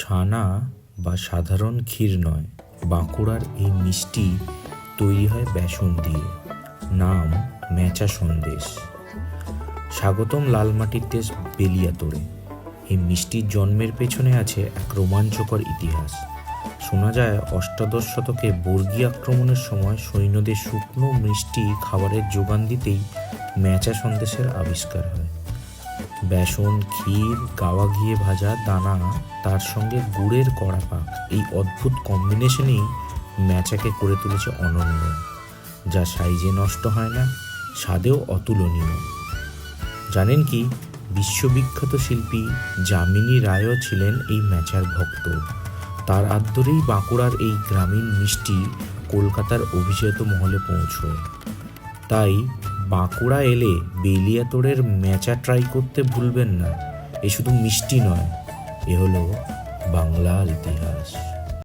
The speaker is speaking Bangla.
ছানা বা সাধারণ ক্ষীর নয়, বাঁকুড়ার এই মিষ্টি তৈরি হয় বেসন দিয়ে, নাম মেচা সন্দেশ। স্বাগতম লালমাটির দেশ বেলিয়াতোড়ে এই মিষ্টির জন্মের পেছনে আছে এক রোমাঞ্চকর ইতিহাস। শোনা যায়, অষ্টাদশ শতকে বর্গী আক্রমণের সময় সৈন্যদের শুকনো মিষ্টি খাবারের যোগান দিতেই মেচা সন্দেশের আবিষ্কার হয়। বেসন, ক্ষীর, গাওয়া ঘিয়ে ভাজা দানা, তার সঙ্গে গুড়ের কড়া পাক। এই অদ্ভুত কম্বিনেশনেই ম্যাচাকে করে তুলেছে অনন্য, যা সাইজে নষ্ট হয় না, স্বাদেও অতুলনীয়। জানেন কি, বিশ্ববিখ্যাত শিল্পী যামিনী রায়ও ছিলেন এই ম্যাচার ভক্ত। তার আদ্যরেই বাঁকুড়ার এই গ্রামীণ মিষ্টি কলকাতার অভিজাত মহলে পৌঁছয় তাই বাঁকুড়া এলে বেলিয়াতোড়ের ম্যাচা ট্রাই করতে ভুলবেন না। এ শুধু মিষ্টি নয়, এ হলো বাংলা ইতিহাস।